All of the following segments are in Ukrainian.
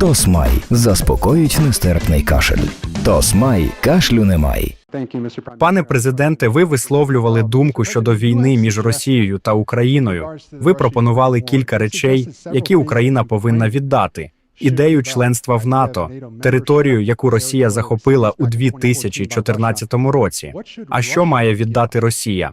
Тосмай заспокоїть нестерпний кашель. Тосмай кашлю немає. Пане президенте, ви висловлювали думку щодо війни між Росією та Україною. Ви пропонували кілька речей, які Україна повинна віддати: ідею членства в НАТО, територію, яку Росія захопила у 2014 році. А що має віддати Росія?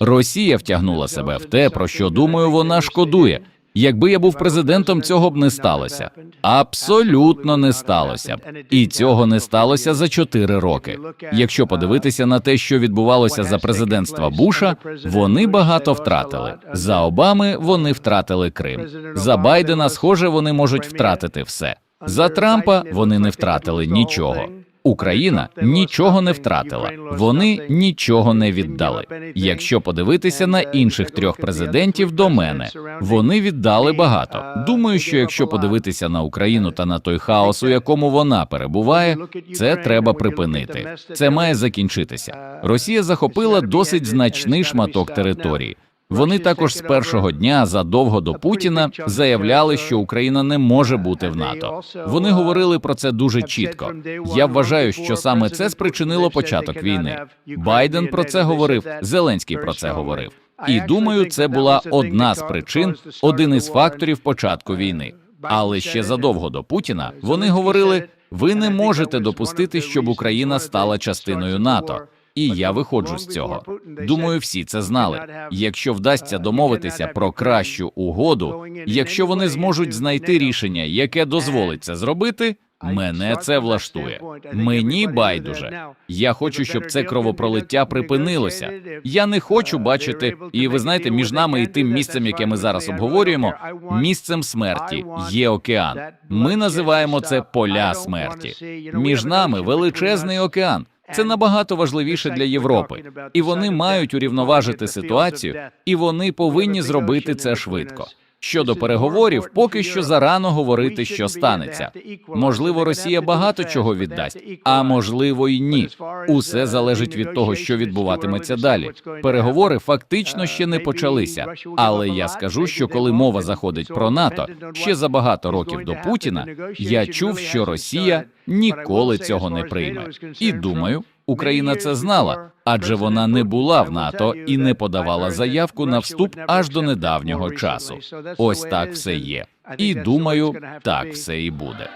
Росія втягнула себе в те, про що думаю, вона шкодує. Якби я був президентом, цього б не сталося. Абсолютно не сталося б. І цього не сталося за чотири роки. Якщо подивитися на те, що відбувалося за президентства Буша, вони багато втратили. За Обами вони втратили Крим. За Байдена, схоже, вони можуть втратити все. За Трампа вони не втратили нічого. Україна нічого не втратила, вони нічого не віддали. Якщо подивитися на інших трьох президентів до мене, вони віддали багато. Думаю, що якщо подивитися на Україну та на той хаос, у якому вона перебуває, це треба припинити. Це має закінчитися. Росія захопила досить значний шматок території. Вони також з першого дня задовго до Путіна заявляли, що Україна не може бути в НАТО. Вони говорили про це дуже чітко. Я вважаю, що саме це спричинило початок війни. Байден про це говорив, Зеленський про це говорив. І думаю, це була одна з причин, один із факторів початку війни. Але ще задовго до Путіна вони говорили: ви не можете допустити, щоб Україна стала частиною НАТО. І я виходжу з цього. Думаю, всі це знали. Якщо вдасться домовитися про кращу угоду, якщо вони зможуть знайти рішення, яке дозволить це зробити, мене це влаштує. Мені байдуже. Я хочу, щоб це кровопролиття припинилося. Я не хочу бачити, і ви знаєте, між нами і тим місцем, яке ми зараз обговорюємо, місцем смерті є океан. Ми називаємо це поля смерті. Між нами величезний океан. Це набагато важливіше для Європи, і вони мають урівноважити ситуацію, і вони повинні зробити це швидко. Щодо переговорів, поки що зарано говорити, що станеться. Можливо, Росія багато чого віддасть, а можливо, й ні. Усе залежить від того, що відбуватиметься далі. Переговори фактично ще не почалися. Але я скажу, що коли мова заходить про НАТО ще за багато років до Путіна, я чув, що Росія ніколи цього не прийме. І думаю, Україна це знала, адже вона не була в НАТО і не подавала заявку на вступ аж до недавнього часу. Ось так все є. І думаю, так все і буде.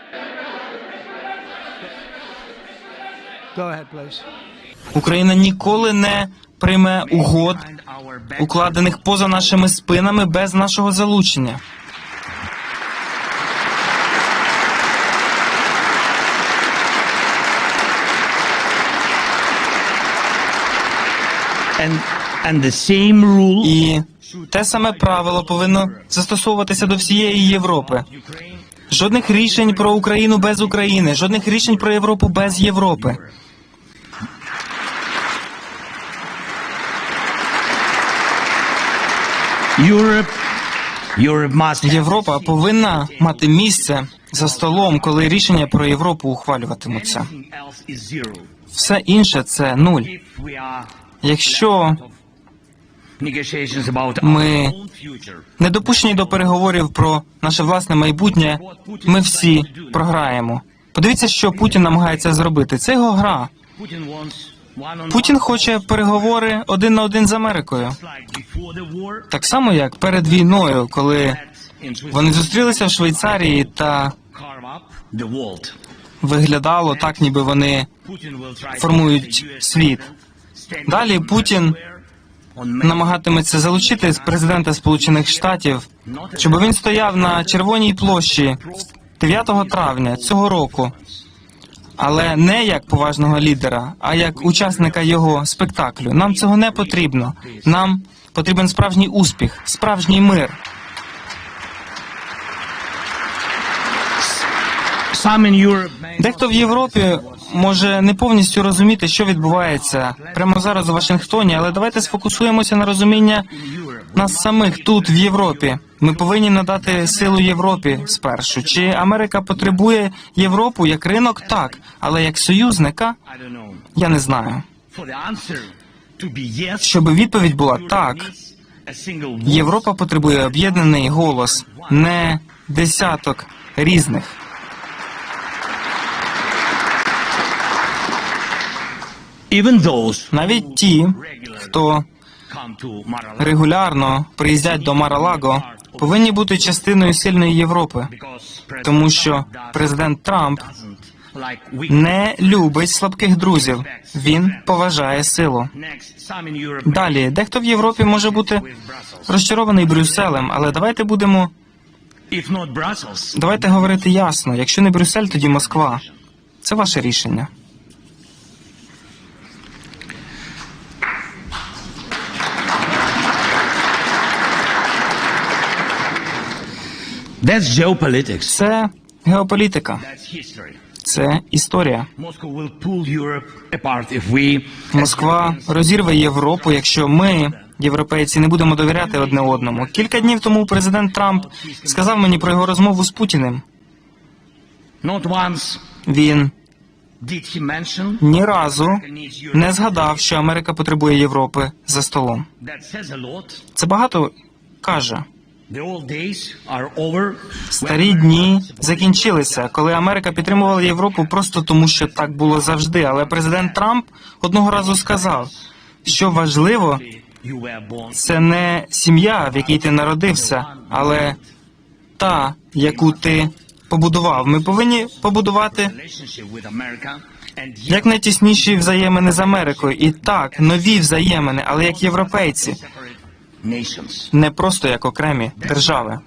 Україна ніколи не прийме угод, укладених поза нашими спинами без нашого залучення. І те саме правило повинно застосовуватися до всієї Європи. Жодних рішень про Україну без України, жодних рішень про Європу без Європи. Європа повинна мати місце за столом, коли рішення про Європу ухвалюватимуться. Все інше це нуль. Якщо Ми не допущені до переговорів про наше власне майбутнє, ми всі програємо. Подивіться, що Путін намагається зробити. Це його гра. Путін хоче переговори один на один з Америкою. Так само, як перед війною, коли вони зустрілися в Швейцарії та виглядало так, ніби вони формують світ. Далі Путін намагатиметься залучити президента Сполучених Штатів, щоб він стояв на червоній площі 9 травня цього року, але не як поважного лідера, а як учасника його спектаклю. Нам цього не потрібно. Нам потрібен справжній успіх, справжній мир. Дехто в Європі може не повністю розуміти, що відбувається прямо зараз у Вашингтоні, але давайте сфокусуємося на розуміння нас самих тут, в Європі. Ми повинні надати силу Європі спершу. Чи Америка потребує Європу як ринок? Так, але як союзника я не знаю. Щоб відповідь була так, Європа потребує об'єднаний голос, не десяток різних. Навіть ті, хто регулярно приїздять до Маралаго, повинні бути частиною сильної Європи, тому що президент Трамп не любить слабких друзів. Він поважає силу. Далі, дехто в Європі може бути розчарований Брюсселем, але давайте будемо давайте говорити ясно. Якщо не Брюссель, тоді Москва. Це ваше рішення. That's geopolitics. Це геополітика, That's history. це історія. Москва розірве Європу, якщо ми, європейці, не будемо довіряти одне одному. Кілька днів тому президент Трамп сказав мені про його розмову з Путіним. Він ні разу не згадав, що Америка потребує Європи за столом. Це багато каже. Старі дні закінчилися, коли Америка підтримувала Європу просто тому, що так було завжди. Але президент Трамп одного разу сказав, що важливо це не сім'я, в якій ти народився, але та, яку ти побудував. Ми повинні побудувати як найтісніші взаємини з Америкою. І так, нові взаємини, але як європейці. Не просто як окремі держави.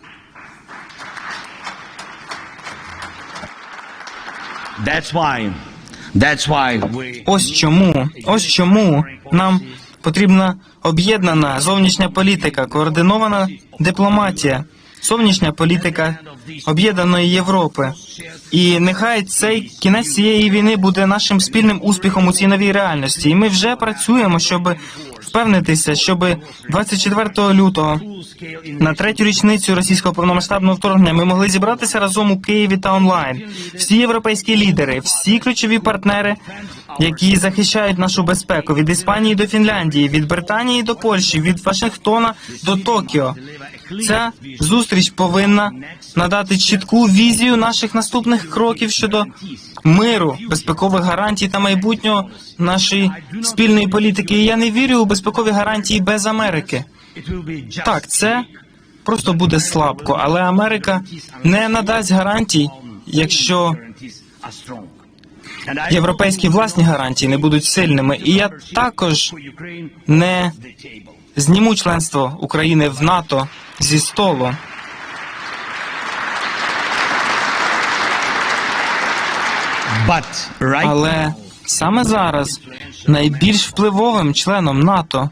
That's why. That's why we. Ось чому, ось чому нам потрібна об'єднана зовнішня політика, координована дипломатія, зовнішня політика об'єднаної Європи. І нехай цей кінець цієї війни буде нашим спільним успіхом у цій новій реальності. І ми вже працюємо, щоб впевнитися, щоб 24 лютого на третю річницю російського повномасштабного вторгнення ми могли зібратися разом у Києві та онлайн. Всі європейські лідери, всі ключові партнери, які захищають нашу безпеку від Іспанії до Фінляндії, від Британії до Польщі, від Вашингтона до Токіо. Ця зустріч повинна надати чітку візію наших наступних кроків щодо миру, безпекових гарантій та майбутнього нашої спільної політики. І я не вірю у безпекові гарантії без Америки. Так, це просто буде слабко, але Америка не надасть гарантій, якщо європейські власні гарантії не будуть сильними. І я також не зніму членство України в НАТО зі столу. But right? Але саме зараз найбільш впливовим членом НАТО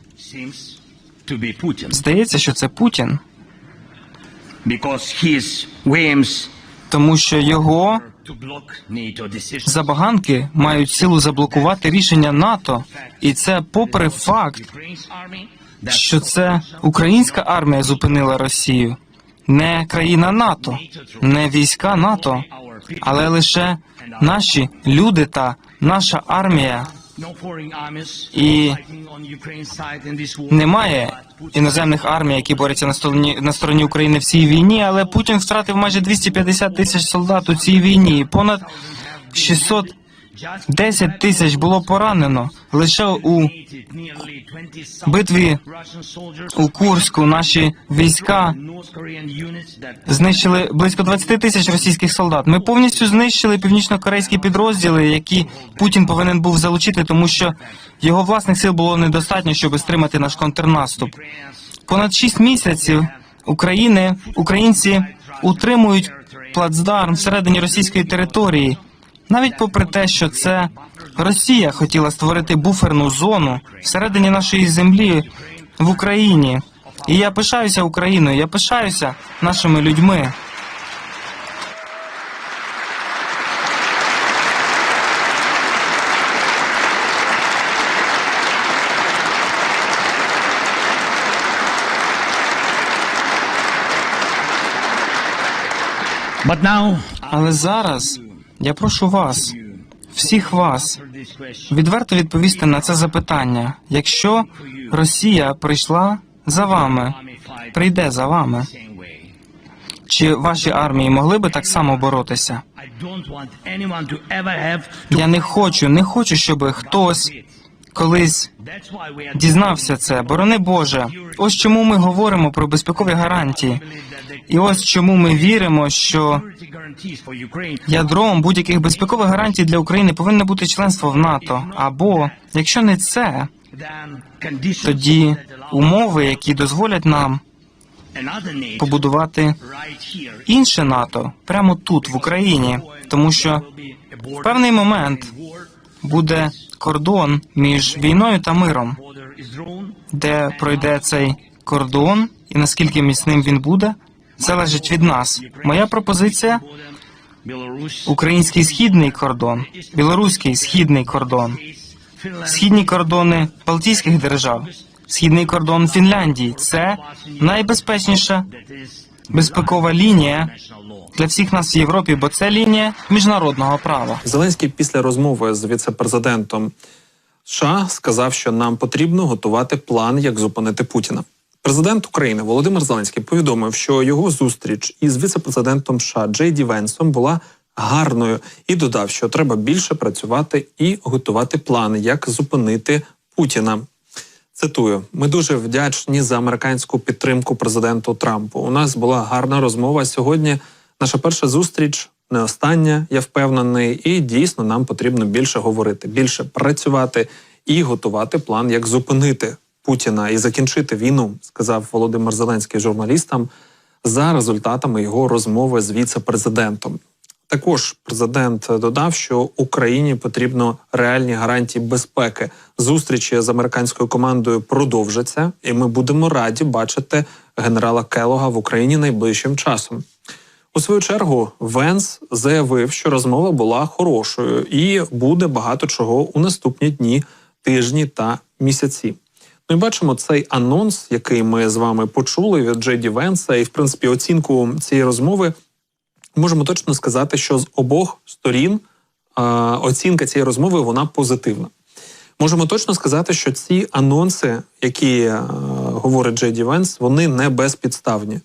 здається, що це Путін, тому що його забаганки мають силу заблокувати рішення НАТО, і це попри факт, що це українська армія зупинила Росію, не країна НАТО, не війська НАТО, але лише наші люди та наша армія. І. Немає іноземних армій, які борються на стороні на стороні України в цій війні, але Путін втратив майже 250 тисяч солдат у цій війні. Понад 610 тисяч було поранено лише у битві у Курську. Наші війська знищили близько 20 тисяч російських солдат. Ми повністю знищили північно-корейські підрозділи, які Путін повинен був залучити, тому що його власних сил було недостатньо, щоб стримати наш контрнаступ. Понад 6 місяців України українці утримують плацдарм всередині російської території, навіть попри те, що це Росія хотіла створити буферну зону всередині нашої землі в Україні. І я пишаюся Україною, я пишаюся нашими людьми. But now Але зараз я прошу вас, всіх вас, відверто відповісти на це запитання. Якщо Росія прийшла за вами, прийде за вами. Чи ваші армії могли би так само боротися? Я не хочу, не хочу, щоб хтось колись дізнався це. Борони Боже. Ось чому ми говоримо про безпекові гарантії. І ось чому ми віримо, що ядром будь-яких безпекових гарантій для України повинно бути членство в НАТО. Або якщо не це, тоді умови, які дозволять нам побудувати інше НАТО прямо тут, в Україні, тому що в певний момент. Буде кордон між війною та миром, де пройде цей кордон, і наскільки міцним він буде, залежить від нас. Моя пропозиція український східний кордон, білоруський східний кордон, східні кордони Балтійських держав, східний кордон Фінляндії це найбезпечніша безпекова лінія. Для всіх нас в Європі, бо це лінія міжнародного права. Зеленський після розмови з віце-президентом США сказав, що нам потрібно готувати план, як зупинити Путіна. Президент України Володимир Зеленський повідомив, що його зустріч із віце-президентом США Джей Ді Венсом була гарною і додав, що треба більше працювати і готувати плани, як зупинити Путіна. Цитую: ми дуже вдячні за американську підтримку президенту Трампу. У нас була гарна розмова сьогодні. Наша перша зустріч не остання, я впевнений, і дійсно нам потрібно більше говорити, більше працювати і готувати план, як зупинити Путіна і закінчити війну, сказав Володимир Зеленський журналістам за результатами його розмови з віце-президентом. Також президент додав, що Україні потрібно реальні гарантії безпеки. Зустрічі з американською командою продовжаться, і ми будемо раді бачити генерала Келога в Україні найближчим часом. У свою чергу Венс заявив, що розмова була хорошою і буде багато чого у наступні дні, тижні та місяці. Ну і бачимо цей анонс, який ми з вами почули від Джеді Венса, і в принципі оцінку цієї розмови можемо точно сказати, що з обох сторін оцінка цієї розмови вона позитивна. Можемо точно сказати, що ці анонси, які говорить Джей Венс, вони не безпідставні.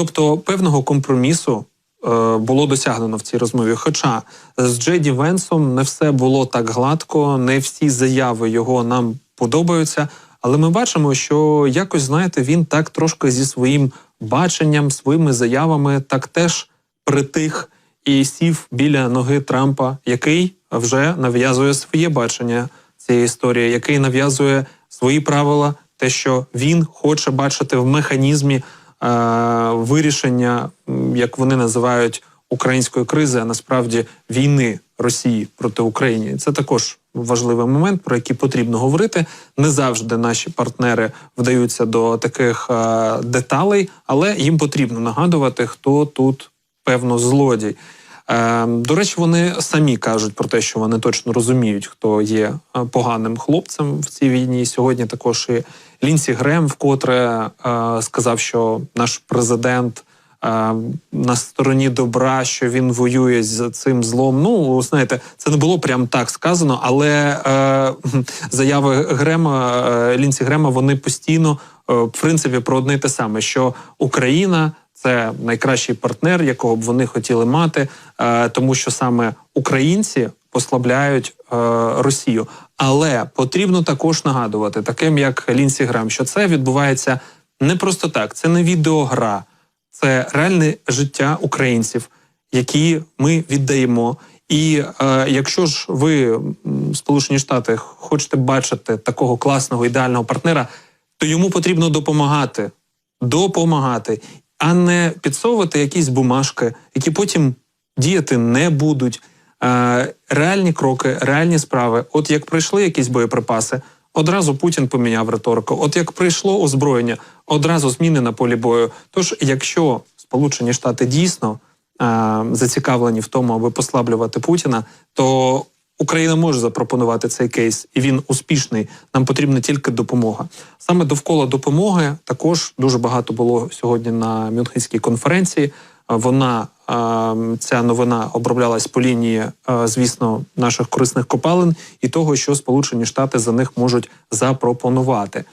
Тобто певного компромісу е, було досягнено в цій розмові. Хоча з Джей Венсом не все було так гладко, не всі заяви його нам подобаються. Але ми бачимо, що якось знаєте, він так трошки зі своїм баченням, своїми заявами так теж притих і сів біля ноги Трампа, який вже нав'язує своє бачення цієї історії, який нав'язує свої правила, те, що він хоче бачити в механізмі вирішення, як вони називають української кризи, а насправді війни Росії проти України. Це також важливий момент, про який потрібно говорити. Не завжди наші партнери вдаються до таких е, деталей, але їм потрібно нагадувати, хто тут певно злодій. Е, До речі, вони самі кажуть про те, що вони точно розуміють, хто є е, поганим хлопцем в цій війні. Сьогодні також і Лінсі Грем вкотре е, сказав, що наш президент е, на стороні добра, що він воює з цим злом. Ну знаєте, це не було прям так сказано, але е, заяви Грема е, Лінсі Грема вони постійно е, в принципі про одне й те саме, що Україна. Це найкращий партнер, якого б вони хотіли мати, е, тому що саме українці послабляють е, Росію. Але потрібно також нагадувати, таким як Лінсі Грам, що це відбувається не просто так. Це не відеогра, це реальне життя українців, які ми віддаємо. І е, якщо ж ви, Сполучені Штати, хочете бачити такого класного ідеального партнера, то йому потрібно допомагати, допомагати, а не підсовувати якісь бумажки, які потім діяти не будуть. Реальні кроки, реальні справи. От як прийшли якісь боєприпаси, одразу Путін поміняв риторику. От як прийшло озброєння, одразу зміни на полі бою. Тож, якщо Сполучені Штати дійсно зацікавлені в тому, аби послаблювати Путіна, то Україна може запропонувати цей кейс, і він успішний. Нам потрібна тільки допомога. Саме довкола допомоги також дуже багато було сьогодні на Мюнхенській конференції. Вона ця новина оброблялась по лінії, е, звісно, наших корисних копалин і того, що Сполучені Штати за них можуть запропонувати.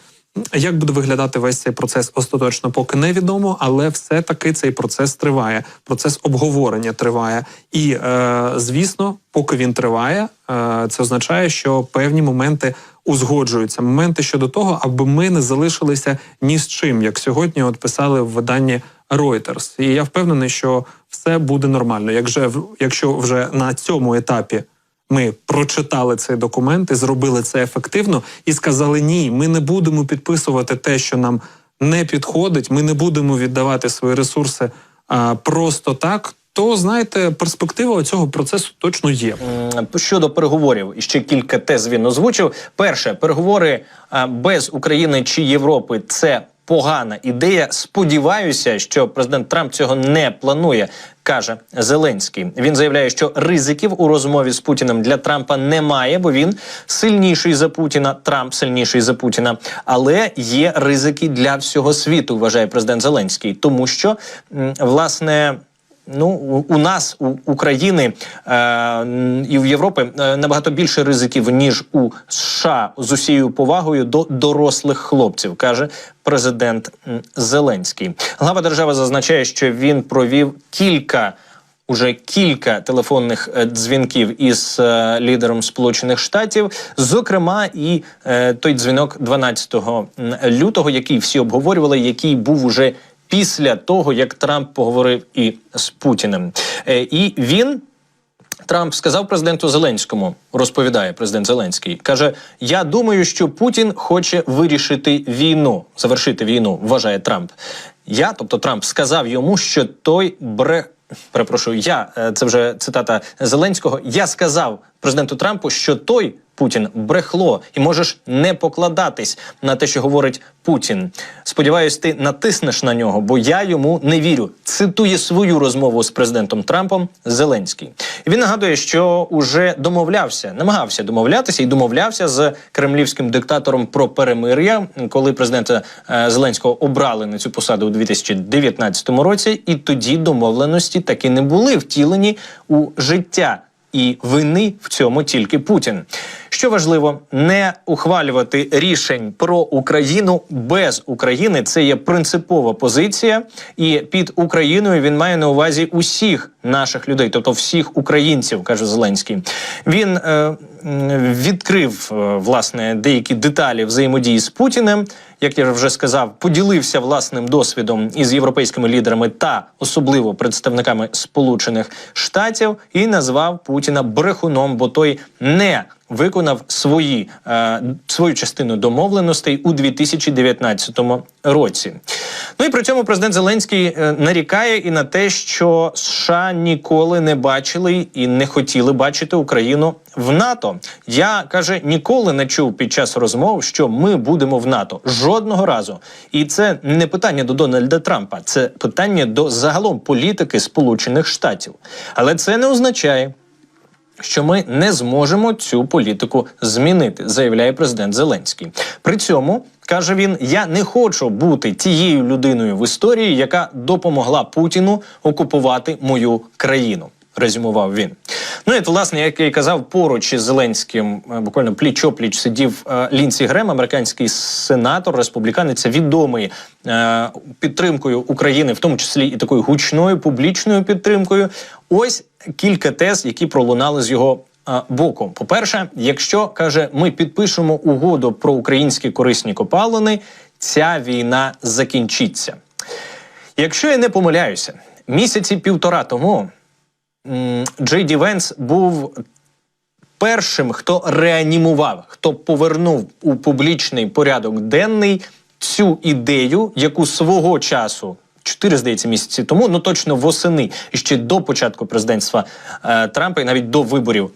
Як буде виглядати весь цей процес остаточно, поки невідомо, але все-таки цей процес триває. Процес обговорення триває. І е, звісно, поки він триває, е, це означає, що певні моменти узгоджуються. Моменти щодо того, аби ми не залишилися ні з чим, як сьогодні от писали в виданні Reuters. І я впевнений, що все буде нормально. Якщо, якщо вже на цьому етапі ми прочитали цей документ і зробили це ефективно, і сказали: ні, ми не будемо підписувати те, що нам не підходить. Ми не будемо віддавати свої ресурси а, просто так. То знаєте, перспектива цього процесу точно є. Щодо переговорів, ще кілька тез він озвучив. Перше, переговори без України чи Європи це погана ідея. Сподіваюся, що президент Трамп цього не планує. Каже Зеленський. Він заявляє, що ризиків у розмові з Путіним для Трампа немає, бо він сильніший за Путіна. Трамп сильніший за Путіна. Але є ризики для всього світу, вважає президент Зеленський, тому що власне. Ну, у- нас, у України е, і в Європі е, набагато більше ризиків ніж у США з усією повагою до дорослих хлопців, каже президент Зеленський. Глава держави зазначає, що він провів кілька. Уже кілька телефонних е, дзвінків із е, лідером Сполучених Штатів, зокрема, і е, той дзвінок 12 лютого, який всі обговорювали, який був уже після того, як Трамп поговорив і з Путіним. Е, і він. Трамп сказав президенту Зеленському, розповідає президент Зеленський, каже: Я думаю, що Путін хоче вирішити війну, завершити війну, вважає Трамп. Я, тобто Трамп, сказав йому, що той бре. Перепрошую, я е, це вже цитата Зеленського. Я сказав президенту Трампу, що той Путін брехло, і можеш не покладатись на те, що говорить Путін. Сподіваюсь, ти натиснеш на нього, бо я йому не вірю. Цитує свою розмову з президентом Трампом Зеленський. Він нагадує, що уже домовлявся, намагався домовлятися і домовлявся з кремлівським диктатором про перемир'я, коли президента е, Зеленського обрали на цю посаду у 2019 році, і тоді домовленості таки не були втілені у життя. І вини в цьому тільки Путін. Що важливо, не ухвалювати рішень про Україну без України. Це є принципова позиція, і під Україною він має на увазі усіх наших людей, тобто всіх українців, каже Зеленський. Він е, відкрив е, власне деякі деталі взаємодії з Путіним. Як я вже сказав, поділився власним досвідом із європейськими лідерами та особливо представниками Сполучених Штатів і назвав Путіна брехуном, бо той не виконав свої е, свою частину домовленостей у 2019 році. Ну і при цьому президент Зеленський е, нарікає і на те, що США ніколи не бачили і не хотіли бачити Україну в НАТО. Я каже, ніколи не чув під час розмов, що ми будемо в НАТО жодного разу. І це не питання до Дональда Трампа, це питання до загалом політики Сполучених Штатів. Але це не означає що ми не зможемо цю політику змінити, заявляє президент Зеленський. При цьому каже він: я не хочу бути тією людиною в історії, яка допомогла Путіну окупувати мою країну. Резюмував він. Ну і от, власне, як я і казав, поруч із Зеленським е, буквально пліч-опліч сидів е, Лінсі Грем, американський сенатор, республіканець, відомий е, підтримкою України, в тому числі і такою гучною публічною підтримкою. Ось кілька тез, які пролунали з його боку. По-перше, якщо каже, ми підпишемо угоду про українські корисні копалини, ця війна закінчиться. Якщо я не помиляюся, місяці півтора тому Джей Ді Венс був першим, хто реанімував, хто повернув у публічний порядок денний цю ідею, яку свого часу. Чотири, здається, місяці тому, ну точно восени, ще до початку президентства е, Трампа, і навіть до виборів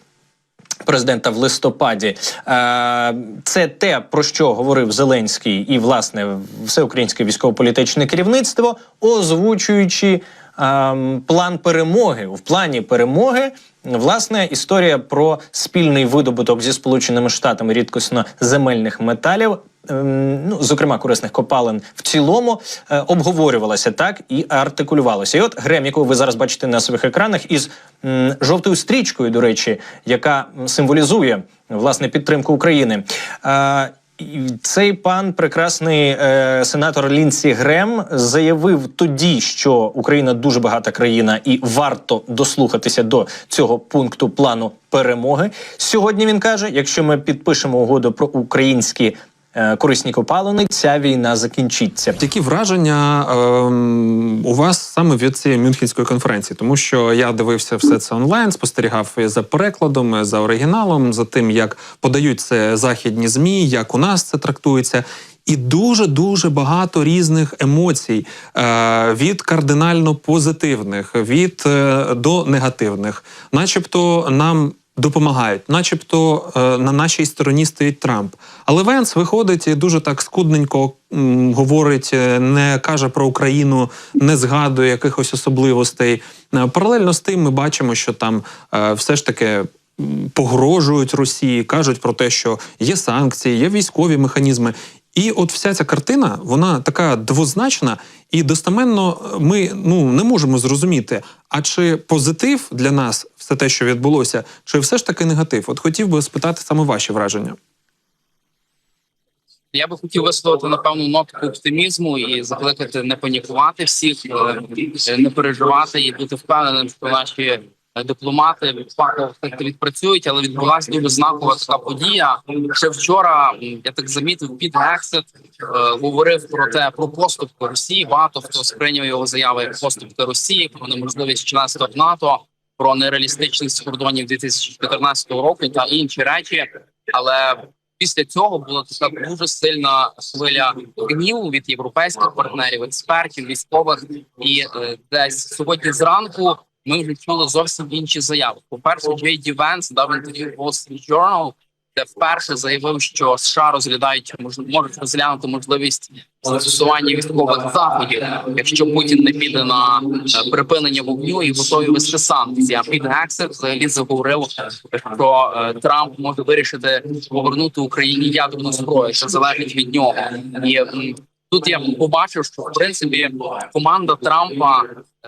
президента в листопаді. Е, Це те, про що говорив Зеленський і власне всеукраїнське військово-політичне керівництво, озвучуючи ем, план перемоги. В плані перемоги власне історія про спільний видобуток зі сполученими штатами рідкосно земельних металів. Ем, Ну, зокрема, корисних копалин в цілому е, обговорювалася так і артикулювалося. І от Грем, якого ви зараз бачите на своїх екранах, із жовтою стрічкою, до речі, яка символізує власне підтримку України. Е, Цей пан, прекрасний е, сенатор Лінсі Грем, заявив тоді, що Україна дуже багата країна і варто дослухатися до цього пункту плану перемоги. Сьогодні він каже: якщо ми підпишемо угоду про українські корисні копалини, ця війна закінчиться. Які враження ем, у вас саме від цієї Мюнхенської конференції? Тому що я дивився все це онлайн, спостерігав за перекладом, за оригіналом, за тим, як подають це західні змі, як у нас це трактується. І дуже дуже багато різних емоцій е, від кардинально позитивних, від е, до негативних, начебто нам допомагають, начебто е, на нашій стороні стоїть Трамп. Але Венс виходить і дуже так скудненько говорить, е, не каже про Україну, не згадує якихось особливостей. Е, Паралельно з тим, ми бачимо, що там все ж таки. Погрожують Росії, кажуть про те, що є санкції, є військові механізми. І от вся ця картина, вона така двозначна, і достеменно ми ну не можемо зрозуміти, а чи позитив для нас все те, що відбулося, чи все ж таки негатив? От хотів би спитати саме ваші враження. Я би хотів висловити напевно нотку оптимізму і закликати не панікувати всіх, е, не переживати і бути впевненим, що наші е, дипломати фахово відпрацюють, але відбулася дуже знакова така подія. Ще вчора я так замітив, під Гексет говорив про те про поступки Росії. Багато хто сприйняв його заяви як поступки Росії про неможливість членства в НАТО, про нереалістичність кордонів 2014 року та інші речі. Але після цього була така дуже сильна хвиля гніву від європейських партнерів, експертів, військових. І е, десь сьогодні зранку ми вже чули зовсім інші заяви. По перше, Джей Ді Венс дав інтерв'ю Wall Street Journal, де вперше заявив, що США розглядають мож- можуть розглянути можливість застосування військових заходів, якщо Путін не піде на е, припинення вогню і готові вести санкції. А під гексер взагалі заговорив, що е, Трамп може вирішити повернути Україні ядерну зброю, що залежить від нього. І тут я побачив, що в принципі команда Трампа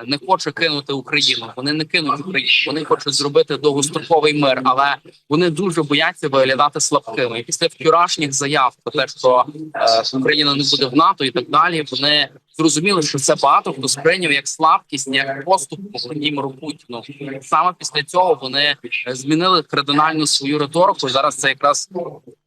не хоче кинути Україну. Вони не кинуть Україну. Вони хочуть зробити довгостроковий мир, але вони дуже бояться виглядати слабкими. Після вчорашніх заяв про те, що е, Україна не буде в НАТО і так далі. Вони зрозуміли, що це багато хто сприйняв як слабкість, як поступ по Владимиру Путіну. Саме після цього вони е, змінили кардинально свою риторику. Зараз це якраз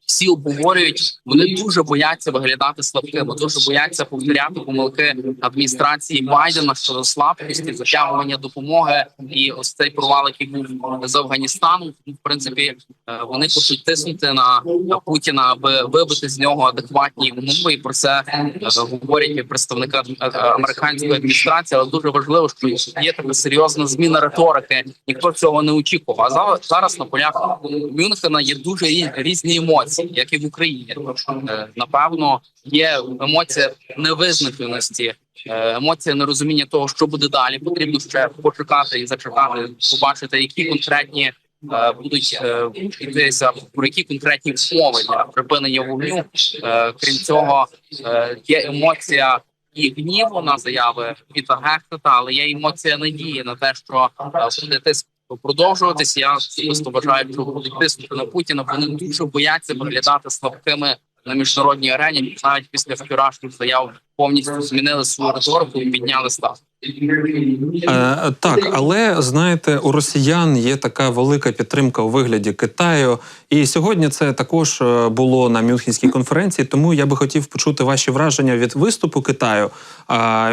всі обговорюють. Вони дуже бояться виглядати слабкими, дуже бояться повторяти помилки адміністрації Байдена щодо слабкості, затягування допомоги і ось цей провал, який був з Афганістану. В принципі, е, вони хочуть тиснути на на Путіна, аби вибити з нього адекватні умови. І про це е, говорять і представники е, американської адміністрації. Але дуже важливо, що є така серйозна зміна риторики. Ніхто цього не очікував. А зараз на полях Мюнхена є дуже різні емоції, як і в Україні. Е, Напевно, є емоція невизначеності. е, Емоція нерозуміння того, що буде далі. Потрібно ще почекати і зачекати, побачити, які конкретні е, будуть йтися про які конкретні умови для припинення вогню. Крім цього, є емоція і гніву на заяви Піта Гехтета, але є емоція надії на те, що буде тиск продовжуватися. Я особисто вважаю, що тиснути на Путіна. Вони дуже бояться виглядати слабкими на міжнародній арені. Навіть після вчорашніх заяв повністю змінили свою риторику і підняли ставку. Е, так, але знаєте, у росіян є така велика підтримка у вигляді Китаю. І сьогодні це також е, було на Мюнхенській конференції. Тому я би хотів почути ваші враження від виступу Китаю.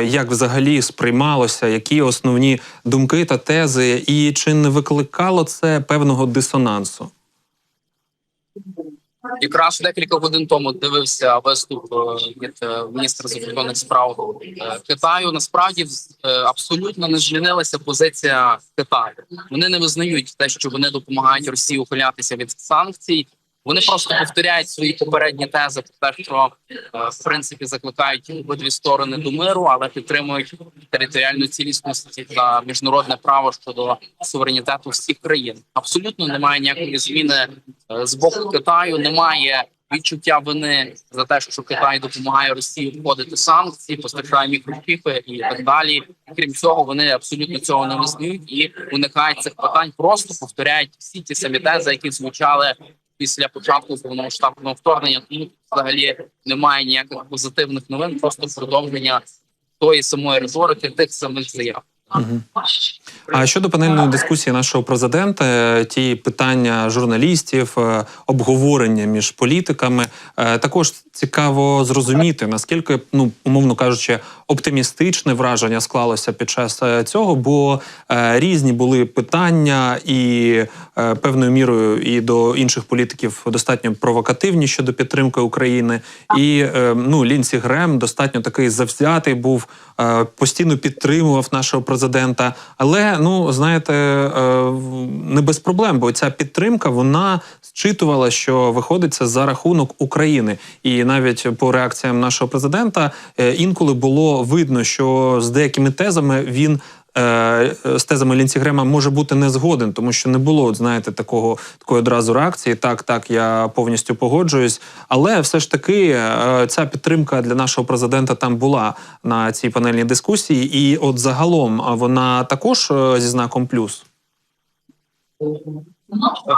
Як взагалі сприймалося, які основні думки та тези, і чи не викликало це певного дисонансу? Якраз декілька годин тому дивився виступ е, від е, міністра закордонних справ е, Китаю. Насправді абсолютно не змінилася позиція Китаю. Вони не визнають те, що вони допомагають Росії ухилятися від санкцій. Вони просто повторяють свої попередні тези про те, що е, в принципі закликають обидві сторони до миру, але підтримують територіальну цілісність та міжнародне право щодо суверенітету всіх країн. Абсолютно немає ніякої зміни е, з боку Китаю. Немає відчуття вини за те, що Китай допомагає Росії вводити санкції, постачає мікрочіпи і так далі. Крім цього, вони абсолютно цього не визнають і уникають цих питань. Просто повторяють всі ті самі тези, які звучали після початку повномасштабного вторгнення. Тут взагалі немає ніяких позитивних новин, просто продовження тої самої риторики, тих самих заяв. А щодо панельної дискусії нашого президента, е, ті питання журналістів, е, обговорення між політиками, е, також цікаво зрозуміти, наскільки, ну умовно кажучи, оптимістичне враження склалося під час цього, бо різні були питання, і певною мірою і до інших політиків достатньо провокативні щодо підтримки України. І е, ну Лінсі Грем достатньо такий завзятий був, е, постійно підтримував нашого президента. Але ну знаєте, е, не без проблем, бо ця підтримка вона зчитувала, що виходиться за рахунок України. І навіть по реакціям нашого президента е, інколи було видно, що з деякими тезами він. Е, З тезами Грема може бути не згоден, тому що не було, от, знаєте, такого такої одразу реакції. Так, так, я повністю погоджуюсь. Але все ж таки е, ця підтримка для нашого президента там була на цій панельній дискусії. І от загалом вона також е, зі знаком плюс.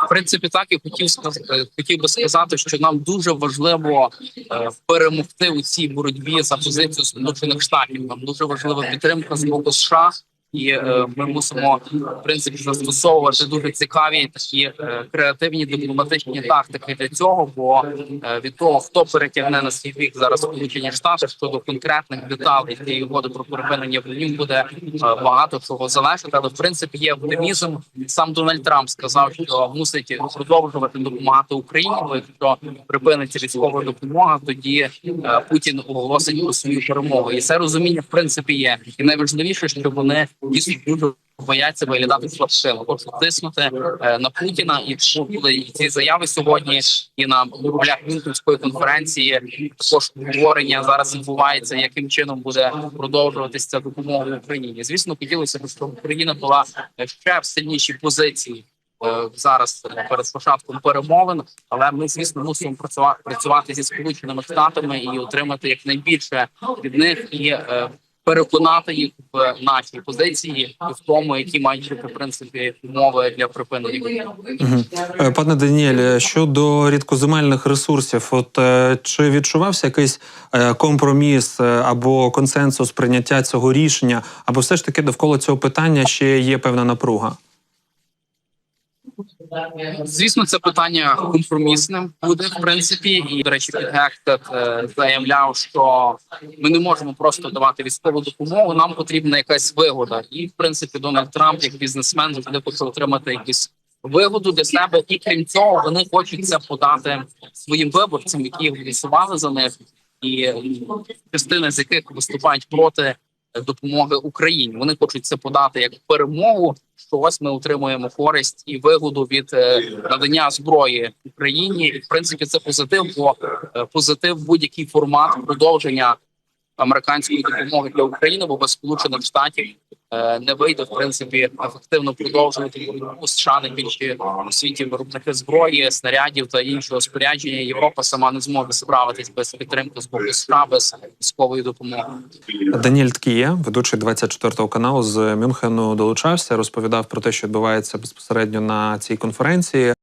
В принципі, так і хотів сказ- хотів би сказати, що нам дуже важливо е, перемогти у цій боротьбі за позицію Сполучених Штатів. Нам дуже важлива підтримка з боку США. І е, ми мусимо в принципі застосовувати дуже цікаві такі е, креативні дипломатичні тактики для цього. Бо е, від того, хто перетягне на свій бік зараз Сполучені Штати щодо конкретних деталей цієї угоди про припинення вогню буде е, багато чого залежати. Але в принципі є оптимізм. Сам Дональд Трамп сказав, що мусить продовжувати допомагати Україні. Бо якщо припиниться військова допомога, тоді е, Путін оголосить про свою перемогу. І це розуміння в принципі є. І найважливіше, що вони дійсно дуже бояться виглядати слабшими, хочуть тиснути е, на Путіна. І були ці заяви сьогодні, і на полях Мюнхенської конференції також обговорення зараз відбувається, яким чином буде продовжуватися допомога Україні. Звісно, хотілося б, щоб Україна була е, ще в сильнішій позиції. е, Зараз перед початком перемовин, але ми звісно мусимо працювати працювати зі сполученими штатами і отримати якнайбільше від них і переконати їх в нашій позиції в тому, які мають бути принципі умови для припинення. Е, Пане Даніель, щодо рідкоземельних ресурсів, от е, чи відчувався якийсь е, компроміс е, або консенсус прийняття цього рішення, або все ж таки довкола цього питання ще є певна напруга? Звісно, це питання компромісним буде в принципі. І до речі, Підгектед е, заявляв, що ми не можемо просто давати військову допомогу. Нам потрібна якась вигода. І в принципі, Дональд Трамп, як бізнесмен, завжди хоче отримати якусь вигоду для себе. І крім цього, вони хочуть це подати своїм виборцям, які голосували за них, і частина з яких виступають проти допомоги Україні. Вони хочуть це подати як перемогу. Що ось ми отримуємо користь і вигоду від е, надання зброї Україні. І в принципі це позитив, бо е, позитив будь-який формат продовження американської допомоги для України, бо без сполучених штатів е, не вийде в принципі ефективно продовжувати боротьбу США найбільші у світі виробники зброї, снарядів та іншого спорядження. Європа сама не зможе справитись без підтримки з боку США, без військової допомоги. Даніель Ткіє, ведучий 24 каналу з Мюнхену, долучався, розповідав про те, що відбувається безпосередньо на цій конференції.